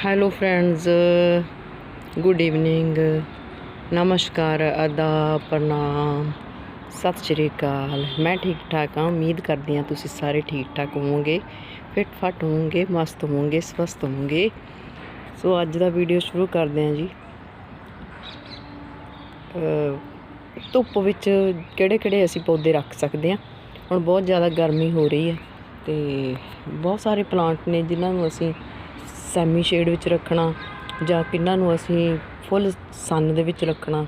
Hello friends good evening ਨਮਸਕਾਰ ਆਦਾਬ ਪ੍ਰਣਾਮ ਸਤਿ ਸ਼੍ਰੀ ਅਕਾਲ ਮੈਂ ਠੀਕ ਠਾਕ ਹਾਂ ਉਮੀਦ ਕਰਦੀ ਹਾਂ ਤੁਸੀਂ ਸਾਰੇ ਠੀਕ ਠਾਕ ਹੋਵੋਗੇ ਫਿੱਟ ਫਟ ਹੋਵੋਗੇ ਮਸਤ ਹੋਵੋਗੇ ਸਵਸਥ ਹੋਵੋਗੇ ਸੋ ਅੱਜ ਦਾ ਵੀਡੀਓ ਸ਼ੁਰੂ ਕਰਦੇ ਹਾਂ ਜੀ ਧੁੱਪ ਵਿੱਚ ਕਿਹੜੇ ਕਿਹੜੇ ਅਸੀਂ ਪੌਦੇ ਰੱਖ ਸਕਦੇ ਹਾਂ ਹੁਣ ਬਹੁਤ ਜ਼ਿਆਦਾ ਗਰਮੀ ਹੋ ਰਹੀ ਹੈ ਤੇ ਬਹੁਤ ਸਾਰੇ ਪਲਾਂਟ ਨੇ ਜਿਨ੍ਹਾਂ ਨੂੰ ਅਸੀਂ ਸੈਮੀ ਸ਼ੇਡ ਵਿੱਚ ਰੱਖਣਾ ਜਾਂ ਕਿਹਨਾਂ ਨੂੰ ਅਸੀਂ ਫੁੱਲ ਸਨ ਦੇ ਵਿੱਚ ਰੱਖਣਾ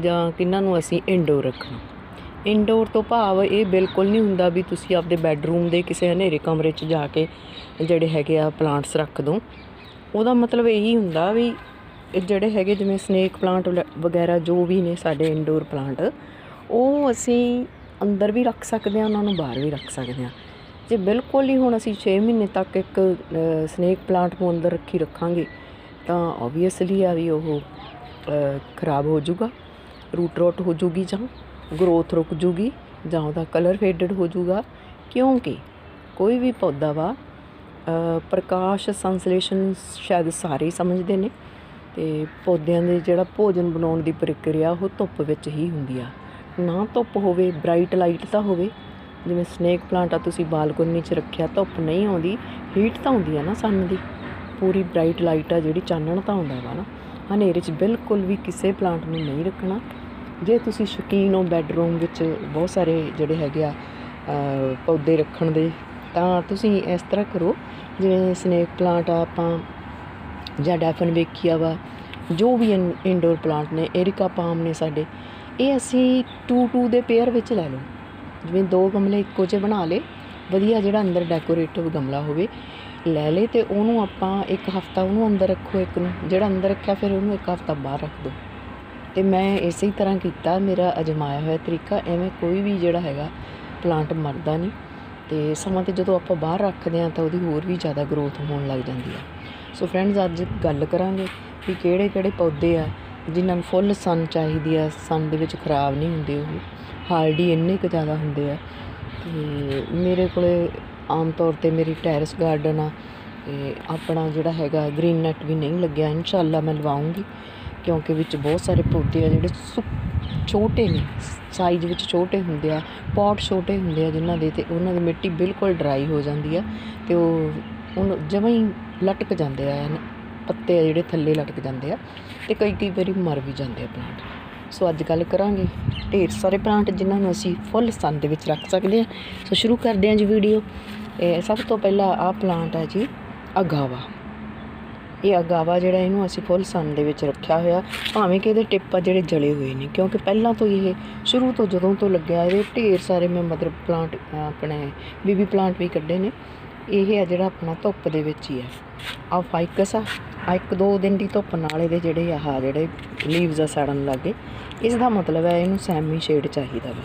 ਜਾਂ ਕਿਹਨਾਂ ਨੂੰ ਅਸੀਂ ਇਨਡੋਰ ਰੱਖਣਾ। ਇਨਡੋਰ ਤੋਂ ਭਾਵ ਇਹ ਬਿਲਕੁਲ ਨਹੀਂ ਹੁੰਦਾ ਵੀ ਤੁਸੀਂ ਆਪਦੇ ਬੈੱਡਰੂਮ ਦੇ ਕਿਸੇ ਹਨੇਰੇ ਕਮਰੇ 'ਚ ਜਾ ਕੇ ਜਿਹੜੇ ਹੈਗੇ ਆ ਪਲਾਂਟਸ ਰੱਖ ਦੋ। ਉਹਦਾ ਮਤਲਬ ਇਹੀ ਹੁੰਦਾ ਵੀ ਜਿਹੜੇ ਹੈਗੇ ਜਿਵੇਂ ਸਨੇਕ ਪਲਾਂਟ ਵਗੈਰਾ ਜੋ ਵੀ ਨੇ ਸਾਡੇ ਇਨਡੋਰ ਪਲਾਂਟ ਉਹ ਅਸੀਂ ਅੰਦਰ ਵੀ ਰੱਖ ਸਕਦੇ ਹਾਂ, ਉਹਨਾਂ ਨੂੰ ਬਾਹਰ ਵੀ ਰੱਖ ਸਕਦੇ ਹਾਂ। ਜੇ ਬਿਲਕੁਲ ਹੀ ਹੁਣ ਅਸੀਂ 6 ਮਹੀਨੇ ਤੱਕ ਇੱਕ ਸਨੇਕ ਪਲਾਂਟ ਨੂੰ ਅੰਦਰ ਰੱਖੀ ਰੱਖਾਂਗੇ, ਤਾਂ ਆਬਵੀਅਸਲੀ ਆ ਵੀ ਉਹ ਖਰਾਬ ਹੋ ਜਾਊਗਾ ਰੂਟ ਰੋਟ ਹੋ ਜਾਊਗੀ ਜਾਂ ਗਰੋਥ ਰੁਕ ਜਾਊਗੀ ਜਾਂ ਉਹਦਾ ਕਲਰ ਫੇਡਡ ਹੋ ਜਾਊਗਾ, ਕਿਉਂਕਿ ਕੋਈ ਵੀ ਪੌਦਾ ਵਾ ਪ੍ਰਕਾਸ਼ ਸੰਸਲੇਸ਼ਨ ਸ਼ਾਇਦ ਸਾਰੇ ਸਮਝਦੇ ਨੇ, ਤੇ ਪੌਦਿਆਂ ਦੇ ਜਿਹੜਾ ਭੋਜਨ ਬਣਾਉਣ ਦੀ ਪ੍ਰਕਿਰਿਆ ਉਹ ਧੁੱਪ ਵਿੱਚ ਹੀ ਹੁੰਦੀ ਆ। ਨਾ ਧੁੱਪ ਹੋਵੇ ਬ੍ਰਾਈਟ ਲਾਈਟ ਤਾਂ ਹੋਵੇ ਜਿਵੇਂ ਸਨੇਕ ਪਲਾਂਟ ਆ, ਤੁਸੀਂ ਬਾਲਕੋਨੀ 'ਚ ਰੱਖਿਆ, ਧੁੱਪ ਨਹੀਂ ਆਉਂਦੀ ਹੀਟ ਤਾਂ ਆਉਂਦੀ ਆ ਨਾ ਸਨ ਦੀ। ਪੂਰੀ ਬ੍ਰਾਈਟ ਲਾਈਟ ਆ ਜਿਹੜੀ ਚਾਨਣ ਤਾਂ ਆਉਂਦਾ ਵਾ ਨਾ। ਹਨੇਰੇ 'ਚ ਬਿਲਕੁਲ ਵੀ ਕਿਸੇ ਪਲਾਂਟ ਨੂੰ ਨਹੀਂ ਰੱਖਣਾ। ਜੇ ਤੁਸੀਂ ਸ਼ੌਕੀਨ ਹੋ ਬੈੱਡਰੂਮ ਵਿੱਚ, ਬਹੁਤ ਸਾਰੇ ਜਿਹੜੇ ਹੈਗੇ ਆ ਪੌਦੇ ਰੱਖਣ ਦੇ, ਤਾਂ ਤੁਸੀਂ ਇਸ ਤਰ੍ਹਾਂ ਕਰੋ। ਜਿਵੇਂ ਸਨੇਕ ਪਲਾਂਟ ਆ, ਆਪਾਂ ਜਾਂ ਡੈਫਨ ਵੇਖੀਆ ਵਾ, ਜੋ ਵੀ ਇਨਡੋਰ ਪਲਾਂਟ ਨੇ ਏਰਿਕਾ ਪਾਮ ਨੇ ਸਾਡੇ, ਇਹ ਅਸੀਂ 2 2 ਦੇ ਪੇਅਰ ਵਿੱਚ ਲੈ ਲਓ। ਜਿਵੇਂ ਦੋ ਗਮਲੇ ਇੱਕੋ ਜਿਹੇ ਬਣਾ ਲਏ, ਵਧੀਆ ਜਿਹੜਾ ਅੰਦਰ ਡੈਕੋਰੇਟਿਵ ਗਮਲਾ ਹੋਵੇ, ਲੈ ਲੇ ਤੇ ਉਹਨੂੰ ਆਪਾਂ ਇੱਕ ਹਫਤਾ ਉਹਨੂੰ ਅੰਦਰ ਰੱਖੋ ਇੱਕ ਨੂੰ, ਜਿਹੜਾ ਅੰਦਰ ਰੱਖਿਆ ਫਿਰ ਉਹਨੂੰ ਇੱਕ ਹਫਤਾ ਬਾਹਰ ਰੱਖ ਦਿਓ। ਤੇ ਮੈਂ ਇਸੇ ਤਰ੍ਹਾਂ ਕੀਤਾ, ਮੇਰਾ ਅਜਮਾਇਆ ਹੋਇਆ ਤਰੀਕਾ, ਐਵੇਂ ਕੋਈ ਵੀ ਜਿਹੜਾ ਹੈਗਾ ਪਲਾਂਟ ਮਰਦਾ ਨਹੀਂ ਤੇ ਸਮਾਂ ਤੇ ਜਦੋਂ ਆਪਾਂ ਬਾਹਰ ਰੱਖਦੇ ਹਾਂ ਤਾਂ ਉਹਦੀ ਹੋਰ ਵੀ ਜ਼ਿਆਦਾ ਗਰੋਥ ਹੋਣ ਲੱਗ ਜਾਂਦੀ ਆ ਸੋ ਫਰੈਂਡਸ ਅੱਜ ਗੱਲ ਕਰਾਂਗੇ ਵੀ ਕਿਹੜੇ ਕਿਹੜੇ ਪੌਦੇ ਆ ਜਿਨ੍ਹਾਂ ਨੂੰ ਫੁੱਲ ਸਨ ਚਾਹੀਦੀ ਆ ਸਨ ਦੇ ਵਿੱਚ ਖਰਾਬ ਨਹੀਂ ਹੁੰਦੇ ਉਹ। ਹਾਰਡੀ ਇੰਨੇ ਕੁ ਜ਼ਿਆਦਾ ਹੁੰਦੇ ਆ। ਅਤੇ ਮੇਰੇ ਕੋਲ ਆਮ ਤੌਰ ਤੇ ਮੇਰੀ ਟੈਰਸ ਗਾਰਡਨ ਆ, ਤੇ ਆਪਣਾ ਜਿਹੜਾ ਹੈਗਾ ਗ੍ਰੀਨ ਨੈਟ ਵੀ ਨਹੀਂ ਲੱਗਿਆ। ਇਨਸ਼ਾਅੱਲਾ ਮੈਂ ਲਵਾਉਂਗੀ, ਕਿਉਂਕਿ ਵਿੱਚ ਬਹੁਤ ਸਾਰੇ ਪੌਦੇ ਆ ਜਿਹੜੇ ਸੁ- ਛੋਟੇ ਨੇ ਸਾਈਜ਼ ਵਿੱਚ ਛੋਟੇ ਹੁੰਦੇ ਆ ਪੌਟ ਛੋਟੇ ਹੁੰਦੇ ਆ ਜਿਨ੍ਹਾਂ ਦੇ ਤੇ ਉਹਨਾਂ ਦੀ ਮਿੱਟੀ ਬਿਲਕੁਲ ਡਰਾਈ ਹੋ ਜਾਂਦੀ ਆ, ਤੇ ਉਹ ਉਹਨੂੰ ਜਮਾਂ ਹੀ ਲਟਕ ਜਾਂਦੇ ਆ। ਪੱਤੇ ਆ ਜਿਹੜੇ ਥੱਲੇ ਲਟਕ ਜਾਂਦੇ ਆ ਤੇ ਕਈ ਕਈ ਵਾਰੀ ਮਰ ਵੀ ਜਾਂਦੇ ਆ ਪਲਾਂਟ ਸੋ ਅੱਜ ਗੱਲ ਕਰਾਂਗੇ ਢੇਰ ਸਾਰੇ ਪਲਾਂਟ ਜਿਨ੍ਹਾਂ ਨੂੰ ਅਸੀਂ ਫੁੱਲ ਸਨ ਦੇ ਵਿੱਚ ਰੱਖ ਸਕਦੇ ਹਾਂ ਸੋ ਸ਼ੁਰੂ ਕਰਦੇ ਹਾਂ ਜੀ ਵੀਡੀਓ ਇਹ ਸਭ ਤੋਂ ਪਹਿਲਾਂ ਆਹ ਪਲਾਂਟ ਆ ਜੀ ਅਗਾਵਾ। ਇਹ ਅਗਾਵਾ ਜਿਹੜਾ ਇਹਨੂੰ ਅਸੀਂ ਫੁੱਲ ਸਨ ਦੇ ਵਿੱਚ ਰੱਖਿਆ ਹੋਇਆ। ਭਾਵੇਂ ਕਿ ਇਹਦੇ ਟਿੱਪ ਆ ਜਿਹੜੇ ਜਲੇ ਹੋਏ ਨੇ, ਕਿਉਂਕਿ ਪਹਿਲਾਂ ਤੋਂ ਹੀ ਇਹ ਸ਼ੁਰੂ ਤੋਂ ਜਦੋਂ ਤੋਂ ਲੱਗਿਆ, ਇਹਦੇ ਢੇਰ ਸਾਰੇ ਮੈਂ ਮਦਰ ਪਲਾਂਟ ਆਪਣੇ ਬੀਬੀ ਪਲਾਂਟ ਵੀ ਕੱਢੇ ਨੇ। ਇਹ ਆ ਜਿਹੜਾ ਆਪਣਾ ਧੁੱਪ ਦੇ ਵਿੱਚ ਹੀ ਹੈ ਆ ਫਾਈਕਸ ਆ। ਆਹ ਇੱਕ ਦੋ ਦਿਨ ਦੀ ਧੁੱਪ ਨਾਲ ਇਹਦੇ ਜਿਹੜੇ ਆਹ ਜਿਹੜੇ ਲੀਵਸ ਆ ਸੜਨ ਲੱਗੇ ਇਸ ਦਾ ਮਤਲਬ ਹੈ ਇਹਨੂੰ ਸੈਮੀ ਸ਼ੇਡ ਚਾਹੀਦਾ ਵਾ।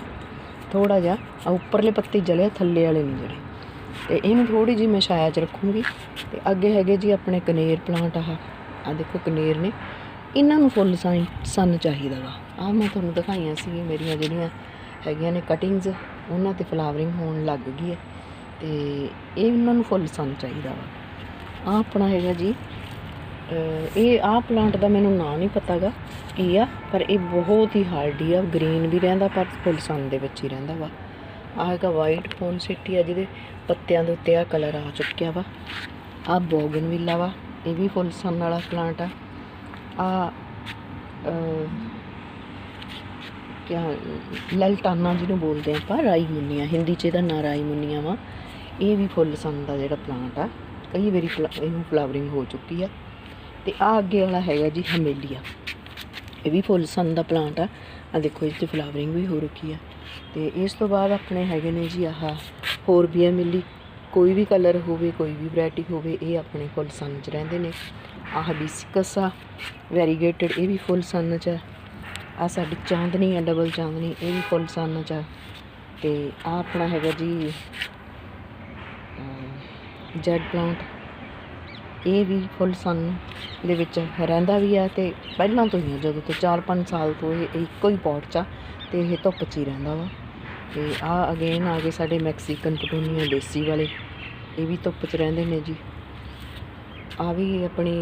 ਥੋੜਾ ਜਿਹਾ ਆਹ ਉੱਪਰਲੇ ਪੱਤੇ ਜਲੇ, ਥੱਲੇ ਵਾਲੇ ਨਹੀਂ ਜਲੇ। ਤੇ ਇਹਨੂੰ ਥੋੜੀ ਜਿਹੀ ਮੈਂ ਛਾਇਆ 'ਚ ਰੱਖੂੰਗੀ। ਤੇ ਅੱਗੇ ਹੈਗੇ ਜੀ ਆਪਣੇ ਕਨੇਰ ਪਲਾਂਟ ਆਹ। ਆ ਦੇਖੋ ਕਨੇਰ ਨੇ। ਇਹਨਾਂ ਨੂੰ ਫੁੱਲ ਸਾਈ ਸਨ ਚਾਹੀਦਾ ਵਾ। ਆਹ ਮੈਂ ਤੁਹਾਨੂੰ ਦਿਖਾਈਆਂ ਸੀ ਮੇਰੀਆਂ ਜਿਹੜੀਆਂ ਹੈਗੀਆਂ ਨੇ ਕਟਿੰਗਸ ਉਹਨਾਂ ਤੇ ਫਲਾਵਰਿੰਗ ਹੋਣ ਲੱਗ ਗਈ ਹੈ। ਤੇ ਇਹ ਉਹਨਾਂ ਨੂੰ ਫੁੱਲ ਸਨ ਚਾਹੀਦਾ ਵਾ। ਆਹ ਆਪਣਾ ਹੈਗਾ ਜੀ। ਇਹ ਆਹ ਪਲਾਂਟ ਦਾ ਮੈਨੂੰ ਨਾਂ ਨਹੀਂ ਪਤਾਗਾ ਕੀ ਆ, ਪਰ ਇਹ ਬਹੁਤ ਹੀ ਹਾਰਡੀ ਆ। ਗ੍ਰੀਨ ਵੀ ਰਹਿੰਦਾ, ਪਰ ਫੁੱਲ ਸਨ ਦੇ ਵਿੱਚ ਹੀ ਰਹਿੰਦਾ ਵਾ। ਆਹ ਹੈਗਾ ਵਾਈਟ ਫੋਨ ਸਿਟੀ ਆ ਜਿਹਦੇ ਪੱਤਿਆਂ ਦੇ ਉੱਤੇ ਆ ਕਲਰ ਆ ਚੁੱਕਿਆ ਵਾ। ਆਹ ਬੋਗਨਵਿਲਾ ਵਾ, ਇਹ ਵੀ ਫੁੱਲ ਸਨ ਵਾਲਾ ਪਲਾਂਟ ਆ। ਆ ਕਿਆ ਲਲਟਾਨਾ ਜਿਹਨੂੰ ਬੋਲਦੇ ਆਪਾਂ ਰਾਈ ਮੁੰਨੀਆਂ ਹਿੰਦੀ 'ਚ ਇਹਦਾ ਨਾਂ ਰਾਈ ਮੁੰਨੀਆਂ ਵਾ। ਇਹ ਵੀ ਫੁੱਲ ਸਨ ਦਾ ਜਿਹੜਾ ਪਲਾਂਟ ਆ, ਕਈ ਵਾਰੀ ਫਲਾ- ਇਹਨੂੰ ਫਲਾਵਰਿੰਗ ਹੋ ਚੁੱਕੀ ਆ। ਤੇ ਆ ਅੱਗੇ ਵਾਲਾ ਹੈਗਾ ਜੀ ਹਮੇਲੀਆ। ਇਹ ਵੀ ਫੁੱਲ ਸਨ ਦਾ ਪਲਾਂਟ ਆ। ਆ ਦੇਖੋ ਇਸ ਤੇ ਫਲਾਵਰਿੰਗ ਵੀ ਹੋ ਰੁਕੀ ਆ। ਤੇ ਇਸ ਤੋਂ ਬਾਅਦ ਆਪਣੇ ਹੈਗੇ ਨੇ ਜੀ ਆਹ ਹੋਰ ਵੀ ਆ ਮਿਲੀ। ਕੋਈ ਵੀ ਕਲਰ ਹੋਵੇ, ਕੋਈ ਵੀ ਵੈਰਾਈਟੀ ਹੋਵੇ, ਇਹ ਆਪਣੇ ਫੁੱਲ ਸਨ ਚ ਰਹਿੰਦੇ ਨੇ। ਆਹ ਬਿਸਕਸ ਆ ਵੈਰੀਗੇਟਡ ਇਹ ਵੀ ਫੁੱਲ ਸਨ ਚ ਆ। ਸਾਡੀ ਚਾਂਦਨੀ ਆ ਡਬਲ ਚਾਂਦਨੀ, ਇਹ ਵੀ ਫੁੱਲ ਸਨ ਚ ਆ। ਤੇ ਆ ਆਪਣਾ ਹੈਗਾ ਜੀ ਜੈਡ ਪਲਾਂਟ। ਇਹ ਵੀ ਫੁੱਲ ਸਨ ਦੇ ਵਿੱਚ ਰਹਿੰਦਾ ਵੀ ਆ ਤੇ ਪਹਿਲਾਂ ਤੋਂ ਹੀ ਆ, ਜਦੋਂ ਤੋਂ 4-5 ਸਾਲ ਤੋਂ ਇਹ ਇੱਕੋ ਹੀ ਪੌਟ 'ਚ ਆ ਤੇ ਇਹ ਧੁੱਪ 'ਚ ਹੀ ਰਹਿੰਦਾ ਵਾ। ਤੇ ਆ ਅਗੇਨ ਆ ਗਏ ਸਾਡੇ ਮੈਕਸੀਕਨ ਪਟੂਨੀਆ ਦੇਸੀ ਵਾਲੇ ਇਹ ਵੀ ਧੁੱਪ 'ਚ ਰਹਿੰਦੇ ਨੇ ਜੀ। ਆ ਵੀ ਆਪਣੀ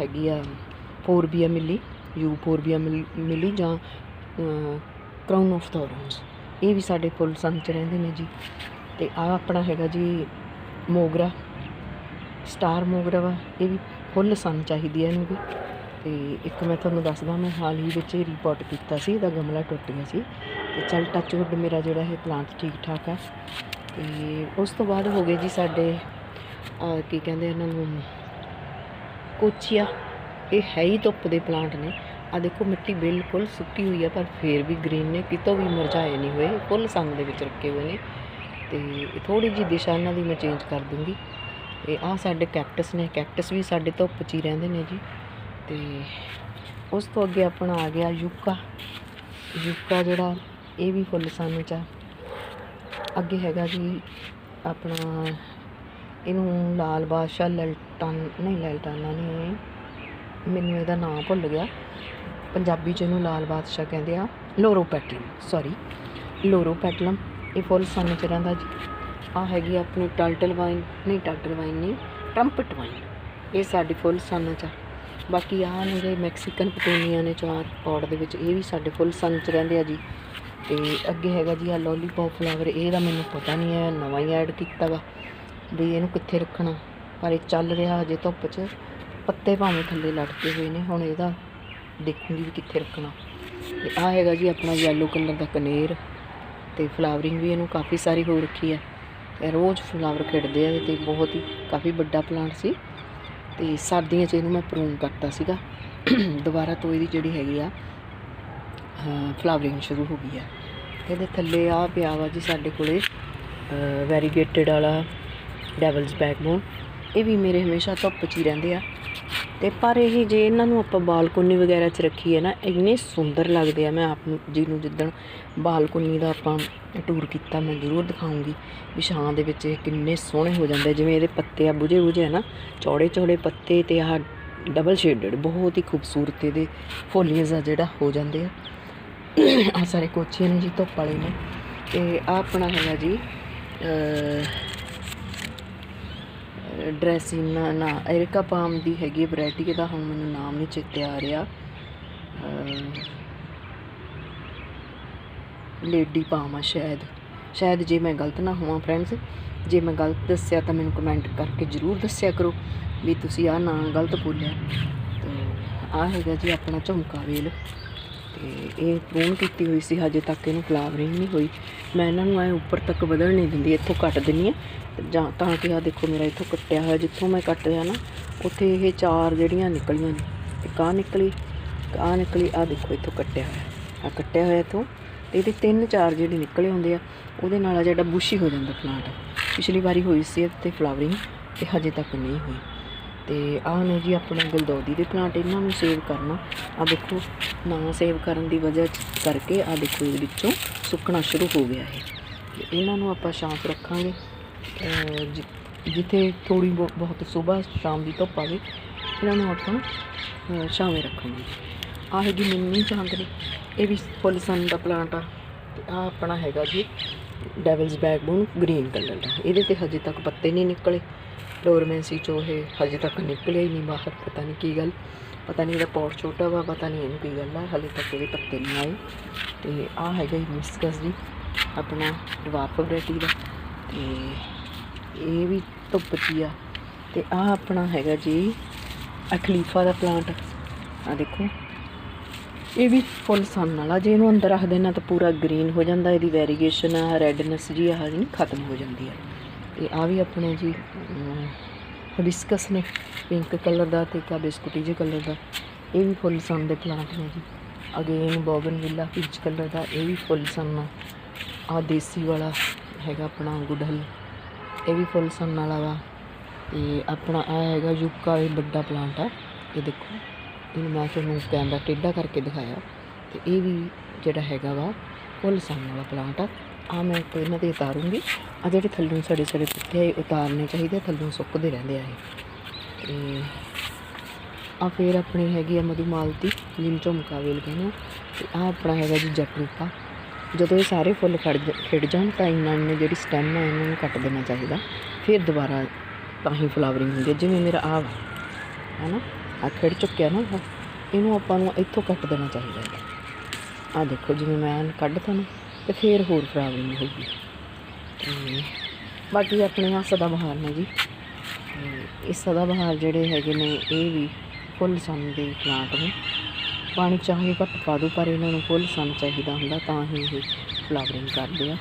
ਹੈਗੀ ਆ ਫੋਰਬੀਆ ਮਿਲੀ ਯੂ ਫੋਰਬੀਆ ਮਿਲੀ ਜਾਂ ਕਰਾਊਨ ਆਫ ਥੋਰਨਸ ਇਹ ਵੀ ਸਾਡੇ ਫੁੱਲ ਸਨ ਚ ਰਹਿੰਦੇ ਨੇ ਜੀ। ਤੇ ਆ ਆਪਣਾ ਹੈਗਾ ਜੀ ਮੋਗਰਾ, ਸਟਾਰ ਮੋਗਰਾ ਵਾ, ਇਹ ਵੀ ਫੁੱਲ ਸਨ ਚਾਹੀਦੀ ਹੈ ਇਹਨੂੰ ਵੀ। ਤੇ ਇੱਕ ਮੈਂ ਤੁਹਾਨੂੰ ਦੱਸਦਾ, ਮੈਂ ਹਾਲ ਹੀ ਵਿੱਚ ਇਹ ਰਿਪੋਰਟ ਕੀਤਾ ਸੀ, ਇਹਦਾ ਗਮਲਾ ਟੁੱਟ ਗਿਆ ਸੀ। ਤੇ ਚੱਲ ਟੱਚ ਵੁੱਡ ਮੇਰਾ ਜਿਹੜਾ ਇਹ ਪਲਾਂਟ ਠੀਕ ਠਾਕ ਆ। ਤੇ ਉਸ ਤੋਂ ਬਾਅਦ ਹੋ ਗਏ ਜੀ ਸਾਡੇ ਕੀ ਕਹਿੰਦੇ ਇਹਨਾਂ ਨੂੰ, ਕੋਚੀਆ। ਇਹ ਹੈ ਹੀ ਧੁੱਪ ਦੇ ਪਲਾਂਟ ਨੇ। ਆ ਦੇਖੋ, ਮਿੱਟੀ ਬਿਲਕੁਲ ਸੁੱਕੀ ਹੋਈ ਆ, ਪਰ ਫੇਰ ਵੀ ਗ੍ਰੀਨ ਨੇ, ਕਿਤੋਂ ਵੀ ਮਰਝਾਏ ਨਹੀਂ ਹੋਏ। ਫੁੱਲ ਸੰਗ ਦੇ ਵਿੱਚ ਰੱਖੇ ਹੋਏ ਨੇ। ਤੇ ਥੋੜੀ ਜੀ ਦਿਸ਼ਾ ਇਹਨਾਂ ਦੀ ਮੈਂ ਚੇਂਜ ਕਰ ਦੂੰਗੀ। ਤੇ ਆਹ ਸਾਡੇ ਕੈਕਟਸ ਨੇ ਕੈਕਟਸ ਵੀ ਸਾਡੇ ਧੁੱਪ 'ਚ ਹੀ ਰਹਿੰਦੇ ਨੇ ਜੀ। ਤੇ ਉਸ ਤੋਂ ਅੱਗੇ ਆਪਣਾ ਆ ਗਿਆ ਯੂਕਾ। ਯੂਕਾ ਜਿਹੜਾ, ਇਹ ਵੀ ਫੁੱਲ ਸੰਨ ਚ ਆ ਅੱਗੇ ਹੈਗਾ ਜੀ ਆਪਣਾ, ਇਹਨੂੰ ਲਾਲ ਬਾਦਸ਼ਾਹ ਲਲਟਾਨ, ਨਹੀਂ ਲਲਟਾਨਾ ਨਹੀਂ ਮੈਨੂੰ ਇਹਦਾ ਨਾਮ ਭੁੱਲ ਗਿਆ। ਪੰਜਾਬੀ ਚ ਇਹਨੂੰ ਲਾਲ ਬਾਦਸ਼ਾਹ ਕਹਿੰਦੇ ਆ ਲੋਰੋ ਪੈਟਲਮ ਸੌਰੀ ਲੋਰੋ ਪੈਟਲਮ ਇਹ ਫੁੱਲ ਸੰਨ ਚ ਰਹਿੰਦਾ ਜੀ। ਆ ਹੈਗੀ ਆਪਣੀ ਟਰਟਲ ਵਾਈਨ ਨਹੀਂ ਟਰਟਲ ਵਾਈਨ ਨਹੀਂ ਟਰੰਪਟ ਵਾਈਨ ਇਹ ਸਾਡੀ ਫੁੱਲ ਸੰਨ ਚ ਆ। ਬਾਕੀ ਆਹ ਨੇ ਜਿਹੜੇ ਮੈਕਸੀਕਨ ਪਟੂਨੀਆ ਨੇ ਚਾਰ ਪੌੜ ਦੇ ਵਿੱਚ, ਇਹ ਵੀ ਸਾਡੇ ਫੁੱਲ ਸਨ ਚ ਰਹਿੰਦੇ ਆ ਜੀ। ਤੇ ਅੱਗੇ ਹੈਗਾ ਜੀ ਆ ਲੋਲੀਪੌਪ ਫਲਾਵਰ ਇਹਦਾ ਮੈਨੂੰ ਪਤਾ ਨਹੀਂ ਹੈ, ਨਵਾਂ ਹੀ ਐਡ ਕੀਤਾ ਵਾ। ਵੀ ਇਹਨੂੰ ਕਿੱਥੇ ਰੱਖਣਾ? ਪਰ ਇਹ ਚੱਲ ਰਿਹਾ ਹਜੇ ਧੁੱਪ 'ਚ। ਪੱਤੇ ਭਾਵੇਂ ਥੱਲੇ ਲਟਕੇ ਹੋਏ ਨੇ, ਹੁਣ ਇਹਦਾ ਦੇਖੂੰਗੀ ਵੀ ਕਿੱਥੇ ਰੱਖਣਾ। ਤੇ ਆ ਹੈਗਾ ਜੀ ਆਪਣਾ ਯੈਲੋ ਕਲਰ ਦਾ ਕਨੇਰ। ਤੇ ਫਲਾਵਰਿੰਗ ਵੀ ਇਹਨੂੰ ਕਾਫੀ ਸਾਰੀ ਹੋ ਰੱਖੀ ਹੈ। ਰੋਜ਼ ਫਲਾਵਰ ਖਿੜਦੇ ਆ ਤੇ ਬਹੁਤ ਹੀ ਕਾਫੀ ਵੱਡਾ ਪਲਾਂਟ ਸੀ ਤੇ ਸਰਦੀਆਂ 'ਚ ਇਹਨੂੰ ਮੈਂ ਪ੍ਰੂਨ ਕਰਤਾ ਸੀਗਾ। ਦੁਬਾਰਾ ਤੋਂ ਇਹਦੀ ਜਿਹੜੀ ਹੈਗੀ ਆ ਫਲਾਵਰਿੰਗ ਸ਼ੁਰੂ ਹੋ ਗਈ ਆ ਇਹਦੇ ਥੱਲੇ ਆ ਪਿਆ ਵਾ ਜੀ ਸਾਡੇ ਕੋਲੇ ਵੈਰੀਗੇਟਡ ਵਾਲਾ ਡੈਵਲਸ ਬੈਕਬੋਨ ਇਹ ਵੀ ਮੇਰੇ ਹਮੇਸ਼ਾ ਧੁੱਪ 'ਚ ਹੀ ਰਹਿੰਦੇ ਆ। ਤੇ ਪਰ ਇਹ ਜੇ ਇਹਨਾਂ ਨੂੰ ਆਪਾਂ ਬਾਲਕੋਨੀ ਵਗੈਰਾ 'ਚ ਰੱਖੀਏ ਨਾ, ਇੰਨੇ ਸੁੰਦਰ ਲੱਗਦੇ ਆ, ਮੈਂ ਆਪ ਨੂੰ ਜੀ ਨੂੰ ਜਿੱਦਣ ਬਾਲਕੋਨੀ ਦਾ ਆਪਾਂ ਟੂਰ ਕੀਤਾ, ਮੈਂ ਜ਼ਰੂਰ ਦਿਖਾਉਂਗੀ ਵੀ ਛਾਂ ਦੇ ਵਿੱਚ ਇਹ ਕਿੰਨੇ ਸੋਹਣੇ ਹੋ ਜਾਂਦੇ ਜਿਵੇਂ ਇਹਦੇ ਪੱਤੇ ਆ ਬੁਝੇ ਬੁਝੇ ਨਾ ਚੌੜੇ ਚੌੜੇ ਪੱਤੇ ਤੇ ਆਹ ਡਬਲ ਸ਼ੇਡਡ ਬਹੁਤ ਹੀ ਖੂਬਸੂਰਤ ਇਹਦੇ ਫੋਲੀਅਸ ਆ ਜਿਹੜਾ ਹੋ ਜਾਂਦੇ ਆ। ਆ ਸਾਰੇ ਕੋਚੀਆਂ ਨੇ ਜੀ, ਧੁੱਪ ਵਾਲੇ ਨੇ। ਤੇ ਆ ਆਪਣਾ ਹੈਗਾ ਜੀ ਡਰੈਸਿੰਗ ਨਾ ਨਾ ਐਰਿਕਾ ਪਾਮ ਦੀ ਹੈਗੀ ਵੈਰਾਈਟੀ ਇਹਦਾ ਹੁਣ ਮੈਨੂੰ ਨਾਮ ਨਹੀਂ ਚੇਤੇ ਆ ਰਿਹਾ। ਲੇਡੀ ਪਾਮ ਆ ਸ਼ਾਇਦ। ਸ਼ਾਇਦ ਜੇ ਮੈਂ ਗਲਤ ਨਾ ਹੋਵਾਂ ਫਰੈਂਡਸ ਜੇ ਮੈਂ ਗਲਤ ਦੱਸਿਆ ਤਾਂ ਮੈਨੂੰ ਕਮੈਂਟ ਕਰਕੇ ਜ਼ਰੂਰ ਦੱਸਿਆ ਕਰੋ ਵੀ ਤੁਸੀਂ ਆਹ ਨਾਂ ਗਲਤ ਬੋਲਿਆ। ਤੇ ਆ ਹੈਗਾ ਜੀ ਆਪਣਾ ਝੁਮਕਾ ਵੇਲ। ਇਹ ਪ੍ਰੂਨ ਕੀਤੀ ਹੋਈ ਸੀ, ਹਜੇ ਤੱਕ ਇਹਨੂੰ ਫਲਾਵਰਿੰਗ ਨਹੀਂ ਹੋਈ। ਮੈਂ ਇਹਨਾਂ ਨੂੰ ਐ ਉੱਪਰ ਤੱਕ ਵਧਣ ਨਹੀਂ ਦਿੰਦੀ, ਇੱਥੋਂ ਕੱਟ ਦਿੰਨੀ ਆ ਜਾਂ ਤਾਂ ਕਿ ਆ ਦੇਖੋ ਮੇਰਾ ਇੱਥੋਂ ਕੱਟਿਆ ਹੋਇਆ, ਜਿੱਥੋਂ ਮੈਂ ਕੱਟਿਆ ਨਾ, ਉੱਥੇ ਇਹ ਚਾਰ ਜਿਹੜੀਆਂ ਨਿਕਲੀਆਂ ਨੇ, ਇੱਕ ਆਹ ਨਿਕਲੀ ਆ ਨਿਕਲੀ ਆ ਦੇਖੋ ਇੱਥੋਂ ਕੱਟਿਆ ਹੋਇਆ। ਆ ਕੱਟਿਆ ਹੋਇਆ ਇੱਥੋਂ, ਤੇ ਇਹਦੇ ਤਿੰਨ ਚਾਰ ਜਿਹੜੇ ਨਿਕਲੇ ਹੁੰਦੇ ਆ, ਉਹਦੇ ਨਾਲ ਆ ਜਿਹੜਾ ਬੁਸ਼ੀ ਹੋ ਜਾਂਦਾ ਪਲਾਂਟ ਪਿਛਲੀ ਵਾਰੀ ਹੋਈ ਸੀ ਤੇ ਫਲਾਵਰਿੰਗ ਤੇ ਹਜੇ ਤੱਕ ਨਹੀਂ ਹੋਈ। ਤੇ ਆਹ ਨੇ ਜੀ, ਆਪਣੇ ਗਲਦੌਦੀ ਦੇ ਪਲਾਂਟ ਇਹਨਾਂ ਨੂੰ ਸੇਵ ਕਰਨਾ। ਆ ਦੇਖੋ ਨਾ ਸੇਵ ਕਰਨ ਦੀ ਵਜ੍ਹਾ ਕਰਕੇ ਆ ਦੇਖੋ ਇਹਦੇ ਵਿੱਚੋਂ ਸੁੱਕਣਾ ਸ਼ੁਰੂ ਹੋ ਗਿਆ ਹੈ। ਤੇ ਇਹਨਾਂ ਨੂੰ ਆਪਾਂ ਸ਼ਾਂਤ ਰੱਖਾਂਗੇ। ਜਿੱਥੇ ਥੋੜੀ ਬਹੁਤ ਸਵੇਰ ਸ਼ਾਮ ਦੀ ਧੁੱਪ ਆਵੇ, ਇਹਨਾਂ ਨੂੰ ਆਪਾਂ ਛਾਵੇਂ ਰੱਖਾਂਗੇ। ਆਹ ਹੈਗੀ ਮਿੰਨੀ ਚਾਂਦਨੀ ਇਹ ਵੀ ਫੁੱਲ ਸਨ ਦਾ ਪਲਾਂਟ ਆ। ਤੇ ਆ ਆਪਣਾ ਹੈਗਾ ਜੀ, ਡੈਵਲਸ ਬੈਕਬੋਨ ਗ੍ਰੀਨ ਕਲਰ ਦਾ। ਇਹਦੇ ਤੇ ਹਜੇ ਤੱਕ ਪੱਤੇ ਨਹੀਂ ਨਿਕਲੇ। ਡੋਰਮੈਂਸੀ ਚੋਂ ਇਹ ਹਜੇ ਤੱਕ ਨਿਕਲੇ ਹੀ ਨਹੀਂ, ਬਾਹਰ ਪਤਾ ਨਹੀਂ ਕੀ ਗੱਲ। ਪਤਾ ਨਹੀਂ ਇਹਦਾ ਪੌਟ ਛੋਟਾ ਵਾ, ਪਤਾ ਨਹੀਂ ਇਹਨੂੰ ਕੀ ਗੱਲ ਆ, ਹਲੇ ਤੱਕ ਇਹਦੇ ਪੱਤੇ ਨਹੀਂ ਆਏ। ਤੇ ਆ ਹੈਗਾ ਜੀ ਮਿਸਕਸ ਜੀ, ਆਪਣਾ ਡਵਾਰਫ ਵੈਰਾਈਟੀ ਦਾ। ਤੇ ਇਹ ਵੀ ਧੁੱਪ 'ਚ ਆ। ਤੇ ਆ ਆਪਣਾ ਹੈਗਾ ਜੀ, ਅਖਲੀਫਾ ਦਾ ਪਲਾਂਟ ਆ ਦੇਖੋ। ਇਹ ਵੀ ਫੁੱਲ ਸਨ ਵਾਲਾ, ਜੇ ਇਹਨੂੰ ਅੰਦਰ ਰੱਖ ਦੇਣਾ ਤਾਂ ਪੂਰਾ ਗ੍ਰੀਨ ਹੋ ਜਾਂਦਾ, ਇਹਦੀ ਵੈਰੀਗੇਸ਼ਨ ਆ ਰੈਡਨੈਸ ਜੀ ਆ ਜੀ ਖਤਮ ਹੋ ਜਾਂਦੀ ਆ। ਤੇ ਆ ਵੀ ਆਪਣੇ ਜੀ ਹਬਿਸਕਸ ਨੇ ਪਿੰਕ ਕਲਰ ਦਾ ਤੇ ਕਾ ਬਿਸਕੁਟੀ ਜਿਹੇ ਕਲਰ ਦਾ। ਇਹ ਵੀ ਫੁੱਲ ਸਨ ਦੇ ਪਲਾਂਟ ਨੇ ਜੀ। ਅਗੇਨ ਬੋਗਨਵਿਲਾ ਪੀਚ ਕਲਰ ਦਾ, ਇਹ ਵੀ ਫੁੱਲ ਸਨ। ਆ ਆਹ ਦੇਸੀ ਵਾਲਾ ਹੈਗਾ ਆਪਣਾ ਗੁਡਹਲ ਇਹ ਵੀ ਫੁੱਲ ਸਨ ਵਾਲਾ ਵਾ ਤੇ ਆਪਣਾ ਆ ਹੈਗਾ ਯੂਕਾ, ਇਹ ਵੱਡਾ ਪਲਾਂਟ ਆ। ਇਹ ਦੇਖੋ, ਇਹਨੂੰ ਮੈਂ ਤੁਹਾਨੂੰ ਕੈਮਰਾ ਟੇਢਾ ਕਰਕੇ ਦਿਖਾਇਆ। ਤੇ ਇਹ ਵੀ ਜਿਹੜਾ ਹੈਗਾ ਵਾ, ਫੁੱਲ ਸਨ ਵਾਲਾ ਪਲਾਂਟ ਆ। ਆ ਮੈਂ ਕੋਈ ਇਹਨਾਂ ਦੇ ਉਤਾਰੂੰਗੀ। ਆ ਜਿਹੜੇ ਥੱਲੋਂ ਸੜੇ ਸੜੇ ਪੱਤੇ ਆ ਉਤਾਰਨੇ ਚਾਹੀਦੇ ਆ, ਥੱਲੋਂ ਸੁੱਕਦੇ ਰਹਿੰਦੇ ਆ ਇਹ। ਤੇ ਆ ਫੇਰ ਆਪਣੀ ਹੈਗੀ ਆ ਮਧੂਮਾਲਤੀ ਜਿਹਨੂੰ ਝੁਮਕਾ ਵੇਲ ਕਹਿੰਦੇ ਆ ਤੇ ਆ ਆਪਣਾ ਹੈਗਾ ਜੀ ਜਟਰੂਪਾ ਜਦੋਂ ਇਹ ਸਾਰੇ ਫੁੱਲ ਖੜ ਖਿੜ ਜਾਣ ਤਾਂ ਇਹਨਾਂ ਨੇ ਜਿਹੜੀ ਸਟੈਮ ਹੈ ਇਹਨਾਂ ਨੂੰ ਕੱਟ ਦੇਣਾ ਚਾਹੀਦਾ। ਫਿਰ ਦੁਬਾਰਾ ਤਾਂ ਹੀ ਫਲਾਵਰਿੰਗ ਹੁੰਦੀ ਹੈ ਜਿਵੇਂ ਮੇਰਾ ਆਹ ਵਾ ਹੈ ਨਾ ਆ ਖਿੜ ਚੁੱਕਿਆ ਨਾ ਆਹ, ਇਹਨੂੰ ਆਪਾਂ ਨੂੰ ਇੱਥੋਂ ਕੱਟ ਦੇਣਾ ਚਾਹੀਦਾ। ਹੈ ਆ ਦੇਖੋ ਜਿਵੇਂ ਮੈਂ ਕੱਢ ਤਾ ਨਾ। ਤੇ ਫੇਰ ਹੋਰ ਫਲਾਵਰਿੰਗ ਹੋਊਗੀ। ਤੇ ਬਾਕੀ ਆਪਣੇ ਆ ਸਦਾ ਬਹਾਰ ਨੇ ਜੀ। ਇਹ ਸਦਾ ਬਹਾਰ ਜਿਹੜੇ ਹੈਗੇ ਨੇ ਇਹ ਵੀ ਫੁੱਲ ਸਨ ਦੇ ਪਲਾਂਟ ਨੇ। ਪਾਣੀ ਚਾਹੇ ਘੱਟ ਪਾ ਦਿਓ ਪਰ ਇਹਨਾਂ ਨੂੰ ਫੁੱਲ ਸਨ ਚਾਹੀਦਾ ਹੁੰਦਾ ਤਾਂ ਹੀ ਇਹ ਫਲਾਵਰਿੰਗ ਕਰਦੇ ਆ।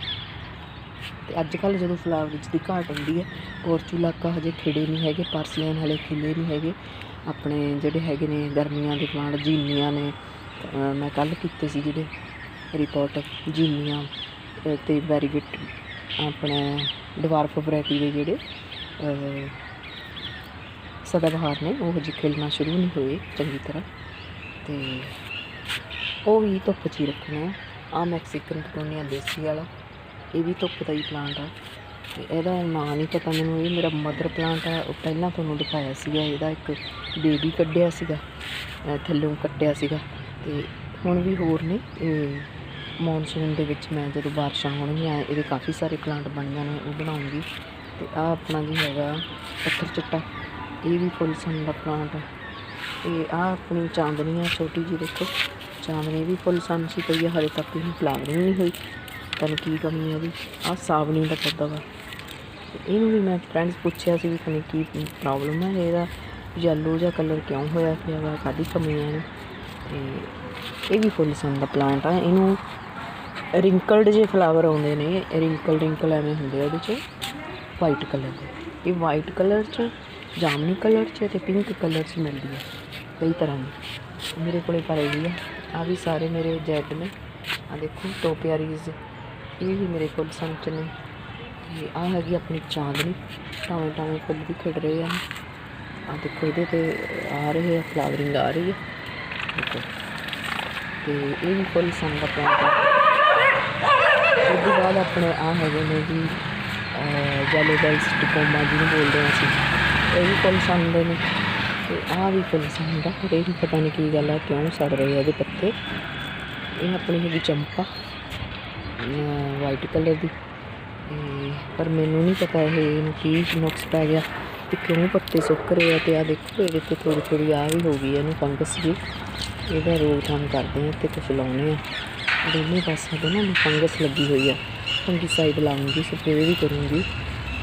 ਤੇ ਅੱਜ ਕੱਲ ਜਦੋਂ ਫਲਾਵਰਿੰਗ ਦੀ ਘਾਟ ਹੁੰਦੀ ਹੈ ਪੋਰਚੂਲਾਕਾ ਹਜੇ ਖਿੜੇ ਨਹੀਂ ਹੈਗੇ ਪਰਸੀਅਨ ਹਲੇ ਖਿਲੇ ਨਹੀਂ ਹੈਗੇ। ਆਪਣੇ ਜਿਹੜੇ ਹੈਗੇ ਨੇ ਗਰਮੀਆਂ ਦੇ ਪਲਾਂਟ ਜੀਨੀਆਂ ਨੇ ਮੈਂ ਕੱਲ ਕੀਤੇ ਸੀ ਜਿਹੜੇ ਰਿਪੋਰਟ ਜੀਨੀਆਂ ਅਤੇ ਤੇ ਵੈਰੀਗੇਟ ਆਪਣੇ ਡਵਾਰਫ ਵੈਰਾਈਟੀ ਦੇ ਜਿਹੜੇ ਸਦਾਬਹਾਰ ਨੇ, ਉਹ ਹਜੇ ਖਿਲਣਾ ਸ਼ੁਰੂ ਨਹੀਂ ਹੋਏ ਚੰਗੀ ਤਰ੍ਹਾਂ। ਤੇ ਉਹ ਵੀ ਧੁੱਪ 'ਚ ਹੀ ਰੱਖਣੇ ਆ ਆ ਮੈਕਸੀਕਨ ਪਟੋਨੀਆ ਦੇਸੀ ਵਾਲਾ, ਇਹ ਵੀ ਧੁੱਪ ਦਾ ਹੀ ਪਲਾਂਟ ਆ। ਤੇ ਇਹਦਾ ਨਾਂ ਨਹੀਂ ਪਤਾ ਮੈਨੂੰ, ਇਹ ਮੇਰਾ ਮਦਰ ਪਲਾਂਟ ਆ। ਉਹ ਪਹਿਲਾਂ ਤੁਹਾਨੂੰ ਦਿਖਾਇਆ ਸੀਗਾ, ਇਹਦਾ ਇੱਕ ਬੇਬੀ ਕੱਢਿਆ ਸੀਗਾ ਥੱਲੋਂ ਕੱਟਿਆ ਸੀਗਾ। ਤੇ ਹੁਣ ਵੀ ਹੋਰ ਨੇ ਮੌਨਸੂਨ ਦੇ ਵਿੱਚ ਮੈਂ ਜਦੋਂ ਬਾਰਿਸ਼ਾਂ ਹੋਣਗੀਆਂ, ਇਹਦੇ ਕਾਫੀ ਸਾਰੇ ਪਲਾਂਟ ਬਣ ਜਾਣੇ ਉਹ ਬਣਾਉਂਗੀ। ਅਤੇ ਆਹ ਆਪਣਾ ਜੀ ਹੈਗਾ ਪੱਥਰ ਚਿੱਟਾ, ਇਹ ਵੀ ਫੁੱਲ ਸਨ ਦਾ ਪਲਾਂਟ ਆ। ਤੇ ਆਹ ਆਪਣੀ ਚਾਂਦਨੀ ਆ, ਛੋਟੀ ਜੀ ਦੇਖੋ। ਚਾਂਦਨੀ ਵੀ ਫੁੱਲ ਸਨ ਸੀ ਪਈ ਆ ਤੱਕ ਇਹਨੂੰ ਫਲਾਵਰਿੰਗ ਨਹੀਂ ਹੋਈ। ਪਤਾ ਕੀ ਕਮੀ ਹੈ ਇਹਦੀ ਆਹ ਸਾਵਣੀ ਦਾ ਪੌਦਾ ਵਾ। ਇਹਨੂੰ ਵੀ ਮੈਂ ਫਰੈਂਡਸ ਪੁੱਛਿਆ ਸੀ ਵੀ ਤੁਹਾਨੂੰ ਕੀ ਪ੍ਰੋਬਲਮ ਹੈ ਇਹਦਾ ਯੈਲੋ ਜਿਹਾ ਕਲਰ ਕਿਉਂ ਹੋਇਆ ਪਿਆ ਵਾ ਕਾਦੀ ਕਮੀ ਹੈ ਇਹਨੂੰ। ਤੇ ਇਹ ਵੀ ਫੁੱਲ ਸਨ ਦਾ ਪਲਾਂਟ ਆ। ਇਹਨੂੰ ਰਿੰਕਲਡ ਜੇ ਫਲਾਵਰ ਆਉਂਦੇ ਨੇ, ਰਿੰਕਲ ਰਿੰਕਲ ਐਵੇਂ ਹੁੰਦੇ ਆ ਉਹਦੇ 'ਚ ਵਾਈਟ ਕਲਰ ਦੇ। ਇਹ ਵਾਈਟ ਕਲਰ 'ਚ, ਜਾਮਨੀ ਕਲਰ 'ਚ ਤੇ ਪਿੰਕ ਕਲਰ 'ਚ ਮਿਲਦੀ ਹੈ ਕਈ ਤਰ੍ਹਾਂ ਦੀ। ਮੇਰੇ ਕੋਲੇ ਪਰ ਇਹ ਵੀ ਆ ਵੀ ਸਾਰੇ ਮੇਰੇ ਜੈਡ ਨੇ। ਆ ਦੇਖੋ, ਟੋਪਿਆਰੀਜ਼, ਇਹ ਵੀ ਮੇਰੇ ਕੋਲ ਸੰਚ ਨੇ। ਤੇ ਆ ਹੈਗੀ ਆਪਣੀ ਚਾਂਦਨੀ, ਟਾਵੇਂ ਟਾਵੇਂ ਫੁੱਲ ਵੀ ਖਿੜ ਰਹੇ ਆ। ਆ ਦੇਖੋ, ਇਹਦੇ ਤੇ ਆ ਰਹੇ ਆ ਫਲਾਵਰਿੰਗ ਆ ਰਹੀ ਹੈ ਦੇਖੋ। ਤੇ ਇਹ ਵੀ ਫੁੱਲ ਸਨ ਦਾ ਪਲਾਂਟ ਹੈ ਉਸ ਤੋਂ ਬਾਅਦ ਆਪਣੇ ਆ ਹੈਗੇ ਨੇ ਜੀ ਜੈਲੋ ਬੈਲਸ ਟਿਕੋਮਾ ਜਿਹਨੂੰ ਬੋਲਦੇ ਹਾਂ ਅਸੀਂ। ਇਹ ਵੀ ਫੁੱਲ ਸਨ ਨੇ। ਤੇ ਆ ਵੀ ਫੁੱਲ ਸਨ ਦਾ ਪਰ ਇਹ ਪਤਾ ਨਹੀਂ ਕੀ ਗੱਲ ਹੈ ਕਿਉਂ ਸੜ ਰਹੇ ਆ ਇਹਦੇ ਪੱਤੇ। ਇਹ ਆਪਣੀ ਹੈਗੀ ਚੰਪਾ ਵਾਈਟ ਕਲਰ ਦੀ। ਪਰ ਮੈਨੂੰ ਨਹੀਂ ਪਤਾ ਇਹ ਇਹਨੂੰ ਕੀ ਨੁਕਸ ਪੈ ਗਿਆ ਤੇ ਕਿਉਂ ਪੱਤੇ ਸੁੱਕ ਰਹੇ ਆ। ਤੇ ਆ ਦੇਖੋ, ਇਹਦੇ ਤੇ ਥੋੜੀ ਥੋੜੀ ਆ ਵੀ ਹੋ ਗਈ ਇਹਨੂੰ ਫੰਗਸ ਜੀ ਇਹਦਾ ਰੋਕਥਾਮ ਕਰਦੇ ਆ ਤੇ ਕੁਝ ਲਾਉਣੇ ਆ। ਦੋਨੇ ਪਾਸਿਆਂ 'ਤੇ ਨਾ ਫੰਗਸ ਲੱਗੀ ਹੋਈ ਆ। ਫੰਗੀਸਾਈਡ ਲਾਉਂਗੀ ਸਪਰੇਅ ਵੀ ਕਰੂੰਗੀ।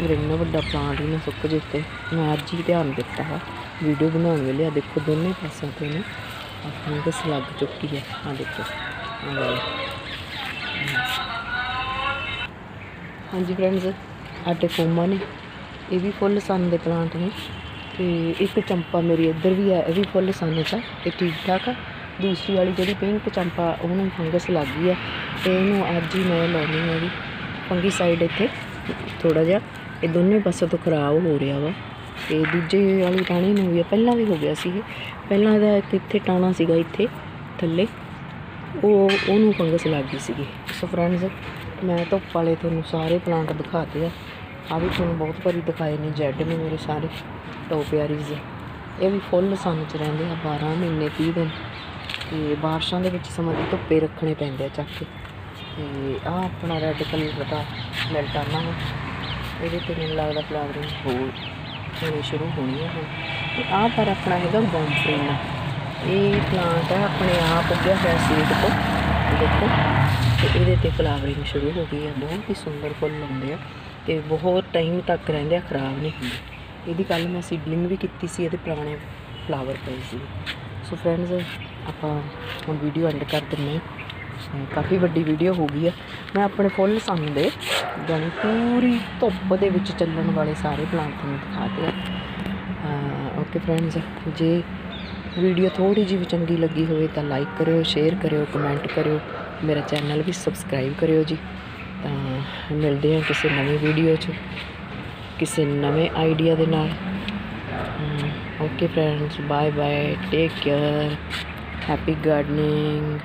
ਮੇਰੇ ਇੰਨਾ ਵੱਡਾ ਪਲਾਂਟ ਹੀ ਨਾ ਸੁੱਕ ਜੇ ਤੇ ਮੈਂ ਅੱਜ ਹੀ ਧਿਆਨ ਦਿੱਤਾ ਹੈ ਵੀਡੀਓ ਬਣਾਉਣ ਵੇਲੇ। ਆ ਦੇਖੋ, ਦੋਨੇ ਪਾਸਿਆਂ 'ਤੇ ਨਾ ਫੰਗਸ ਲੱਗ ਚੁੱਕੀ ਹੈ ਆ ਦੇਖੋ ਹਾਂਜੀ ਫਰੈਂਡਸ ਆਟੇ ਕੋਮਾ ਨੇ, ਇਹ ਵੀ ਫੁੱਲ ਸਨ ਦੇ ਪਲਾਂਟ ਨੇ। ਤੇ ਇੱਕ ਚੰਪਾ ਮੇਰੀ ਇੱਧਰ ਵੀ ਹੈ ਇਹ ਵੀ ਫੁੱਲ ਸਨ ਦਾ ਇਹ ਠੀਕ ਠਾਕ ਆ। ਦੂਸਰੀ ਵਾਲੀ ਜਿਹੜੀ ਪਿੰਕ ਚੰਪਾ ਉਹਨੂੰ ਫੰਗਸ ਲੱਗ ਗਈ ਆ। ਤੇ ਇਹਨੂੰ ਅੱਜ ਹੀ ਮੈਂ ਲਾਉਣੀ ਹੈ ਵੀ ਫੰਗੀ ਸਾਈਡ ਇੱਥੇ ਥੋੜਾ ਜਿਹਾ। ਇਹ ਦੋਨੇ ਪਾਸੇ ਤੋਂ ਖਰਾਬ ਹੋ ਰਿਹਾ ਵਾ। ਤੇ ਦੂਜੇ ਵਾਲੀ ਟਾਣੀ ਨੂੰ ਵੀ ਆ, ਪਹਿਲਾਂ ਵੀ ਹੋ ਗਿਆ ਸੀ ਪਹਿਲਾਂ ਇਹਦਾ ਇੱਕ ਇੱਥੇ ਟਾਣਾ ਸੀਗਾ ਇੱਥੇ ਥੱਲੇ। ਉਹ ਉਹਨੂੰ ਫੰਗਸ ਲੱਗ ਗਈ ਸੀਗੀ। ਸੋ ਫਰੈਂਡਸ ਮੈਂ ਧੁੱਪ ਵਾਲੇ ਤੁਹਾਨੂੰ ਸਾਰੇ ਪਲਾਂਟ ਦਿਖਾਤੇ ਆ। ਆ ਵੀ ਤੁਹਾਨੂੰ ਬਹੁਤ ਵਾਰੀ ਦਿਖਾਏ ਨੇ ਜੈਡ ਨੇ ਮੇਰੇ ਸਾਰੇ ਟੋਪਿਆਰੀਜ਼ ਇਹ ਵੀ ਫੁੱਲ ਸਾਨੂੰ ਚ ਰਹਿੰਦੇ ਆ 12 ਮਹੀਨੇ 30 ਦਿਨ। ਤੇ ਬਾਰਿਸ਼ਾਂ ਦੇ ਵਿੱਚ ਸਮਾਂ ਦੀ ਧੁੱਪੇ ਰੱਖਣੇ ਪੈਂਦੇ ਆ ਚੱਕ ਕੇ। ਤੇ ਆ ਆਪਣਾ ਰੈੱਡ ਕਲਰ ਦਾ ਮੈਲਟਾਨਾ ਹੈ ਇਹਦੇ ਤੇ ਮੈਨੂੰ ਲੱਗਦਾ ਫਲਾਵਰਿੰਗ ਹੋ ਹੋਣੀ ਸ਼ੁਰੂ ਹੋਣੀ ਹੈ ਹੁਣ। ਤੇ ਆ ਪਰ ਆਪਣਾ ਹੈਗਾ ਬੌਂਫਰੀਨ ਇਹ ਪਲਾਂਟ ਹੈ ਆਪਣੇ ਆਪ ਉੱਗਿਆ ਹੋਇਆ ਸੀਡ ਤੋਂ। ਦੇਖੋ, ਤੇ ਇਹਦੇ ਤੇ ਫਲਾਵਰਿੰਗ ਸ਼ੁਰੂ ਹੋ ਗਈ ਹੈ ਬਹੁਤ ਹੀ ਸੁੰਦਰ ਫੁੱਲ ਹੁੰਦੇ ਆ ਤੇ ਬਹੁਤ ਟਾਈਮ ਤੱਕ ਰਹਿੰਦੇ ਆ, ਖਰਾਬ ਨਹੀਂ ਹੁੰਦੇ। ਇਹਦੀ ਕੱਲ ਮੈਂ ਸੀਡਲਿੰਗ ਵੀ ਕੀਤੀ ਸੀ, ਇਹਦੇ ਪੁਰਾਣੇ ਫਲਾਵਰ ਪਏ ਸੀ। ਸੋ ਫਰੈਂਡਸ ਆਪਾਂ ਹੁਣ ਵੀਡੀਓ ਐਂਡ ਕਰ ਦਿੰਦੇ ਹਾਂ। ਕਾਫੀ ਵੱਡੀ ਵੀਡੀਓ ਹੋ ਗਈ ਆ। ਮੈਂ ਆਪਣੇ ਫੁੱਲ ਸੰਨ ਦੇ ਜਾਣੀ ਪੂਰੀ ਧੁੱਪ ਦੇ ਵਿੱਚ ਚੱਲਣ ਵਾਲੇ ਸਾਰੇ ਪਲਾਂਟ ਤੁਹਾਨੂੰ ਦਿਖਾਤੇ ਆ ਓਕੇ ਫਰੈਂਡਸ ਜੇ ਵੀਡੀਓ ਥੋੜੀ ਜਿਹੀ ਵੀ ਚੰਗੀ ਲੱਗੀ ਹੋਵੇ ਤਾਂ ਲਾਈਕ ਕਰਿਓ ਸ਼ੇਅਰ ਕਰਿਓ ਕਮੈਂਟ ਕਰਿਓ। ਮੇਰਾ ਚੈਨਲ ਵੀ ਸਬਸਕ੍ਰਾਈਬ ਕਰਿਓ ਜੀ। ਤਾਂ ਮਿਲਦੇ ਹਾਂ ਕਿਸੇ ਨਵੀਂ ਵੀਡੀਓ 'ਚ, ਕਿਸੇ ਨਵੇਂ ਆਈਡੀਆ ਦੇ ਨਾਲ। Okay friends bye bye take care happy gardening.